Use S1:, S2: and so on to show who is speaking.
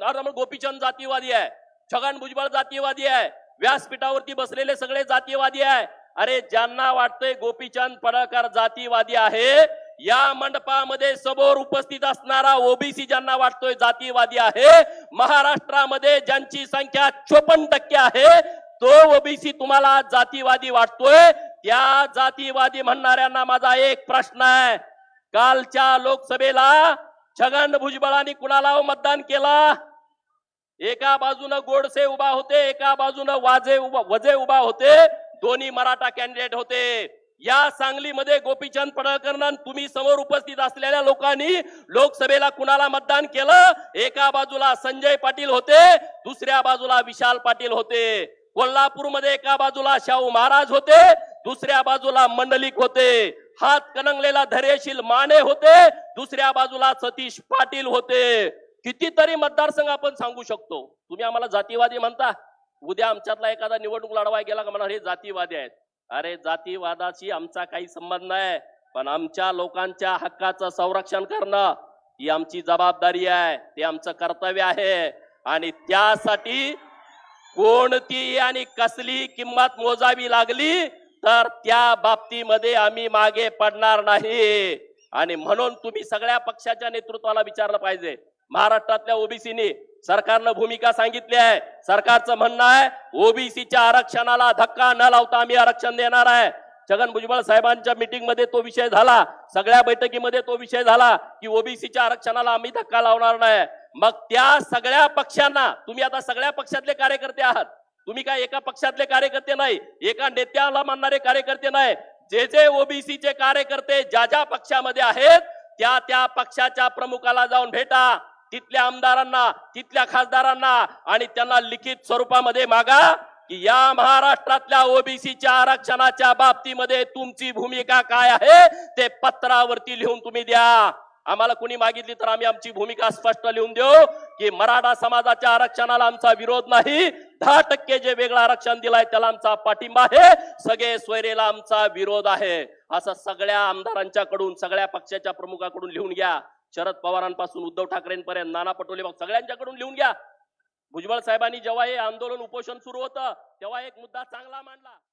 S1: नरेंद्र गोपीचंद जातीवादी आहे छगन भुजबळ जातीवादी आहे व्यासपीठावरती बसलेले सगळे जातीयवादी आहे. अरे ज्यांना वाटतंय गोपीचंद पडळकर जातीवादी आहे या मंडपामध्ये समोर उपस्थित असणारा ओबीसी ज्यांना वाटतोय जातीवादी आहे महाराष्ट्रामध्ये ज्यांची संख्या चोपन्न टक्के आहे तो ओबीसी तुम्हाला जातीवादी वाटतोय. त्या जातीवादी म्हणणाऱ्यांना माझा एक प्रश्न आहे. कालच्या लोकसभेला छगन भुजबळांनी कुणाला मतदान केला? एका बाजूनं गोडसे उभा होते एका बाजूनं वाजे उभा वजे उभा होते दोन्ही मराठा कॅन्डिडेट होते. या सांगलीमध्ये गोपीचंद पडळकर तुम्ही समोर उपस्थित असलेल्या लोकांनी लोकसभेला कुणाला मतदान केलं? एका बाजूला संजय पाटील होते दुसऱ्या बाजूला विशाल पाटील होते. कोल्हापूरमध्ये एका बाजूला शाहू महाराज होते दुसऱ्या बाजूला मंडलिक होते. हात कणंगलेला धैर्यशील माने होते दुसऱ्या बाजूला सतीश पाटील होते. कितीतरी मतदारसंघ आपण सांगू शकतो. तुम्ही आम्हाला जातीवादी म्हणता. उद्या आमच्यातला एखादा निवडणूक लढवाय गेला का म्हणा हे जातीवादी आहेत. अरे जातीवादाशी आमचा काही संबंध नाही. पण आमच्या लोकांच्या हक्काचं संरक्षण करणं ही आमची जबाबदारी आहे. ते आमचं कर्तव्य आहे. आणि त्यासाठी कोणती आणि कसली किंमत मोजावी लागली तर त्या बाबतीमध्ये आम्ही मागे पडणार नाही. आणि म्हणून तुम्ही सगळ्या पक्षाच्या नेतृत्वाला विचारलं पाहिजे. महाराष्ट्रातल्या ओबीसीनी सरकारनं भूमिका सांगितली आहे. सरकारचं म्हणणं आहे ओबीसीच्या आरक्षणाला धक्का न लावता आम्ही आरक्षण देणार आहे. छगन भुजबळ साहेबांच्या मीटिंगमध्ये तो विषय झाला सगळ्या बैठकीमध्ये तो विषय झाला की ओबीसीच्या आरक्षणाला आम्ही धक्का लावणार नाही. मग त्या सगळ्या पक्षांना तुम्ही आता सगळ्या पक्षातले कार्यकर्ते आहात. तुम्ही काय एका पक्षातले कार्यकर्ते नाही एका नेत्याला मानणारे कार्यकर्ते नाही. जे जे ओबीसीचे कार्यकर्ते ज्या ज्या पक्षामध्ये आहेत त्या त्या पक्षाच्या प्रमुखाला जाऊन भेटा. तिथल्या आमदारांना तिथल्या खासदारांना आणि त्यांना लिखित स्वरूपामध्ये मागा की या महाराष्ट्रातल्या ओबीसीच्या आरक्षणाच्या बाबतीमध्ये तुमची भूमिका काय आहे ते पत्रावरती लिहून तुम्ही द्या. आम्हाला कुणी मागितली तर आम्ही आमची भूमिका स्पष्ट लिहून देऊ की मराठा समाजाच्या आरक्षणाला आमचा विरोध नाही. दहा टक्के जे वेगळं आरक्षण दिलाय त्याला आमचा पाठिंबा आहे. सगळे सोयरेला आमचा विरोध आहे. असं सगळ्या आमदारांच्याकडून सगळ्या पक्षाच्या प्रमुखाकडून लिहून घ्या. शरद पवारांपासून उद्धव ठाकरेंपर्यंत नाना पटोले सगळ्यांच्याकडून लिहून घ्या. भुजबळ साहेबांनी जेव्हा हे आंदोलन उपोषण सुरू होतं तेव्हा एक मुद्दा चांगला मांडला.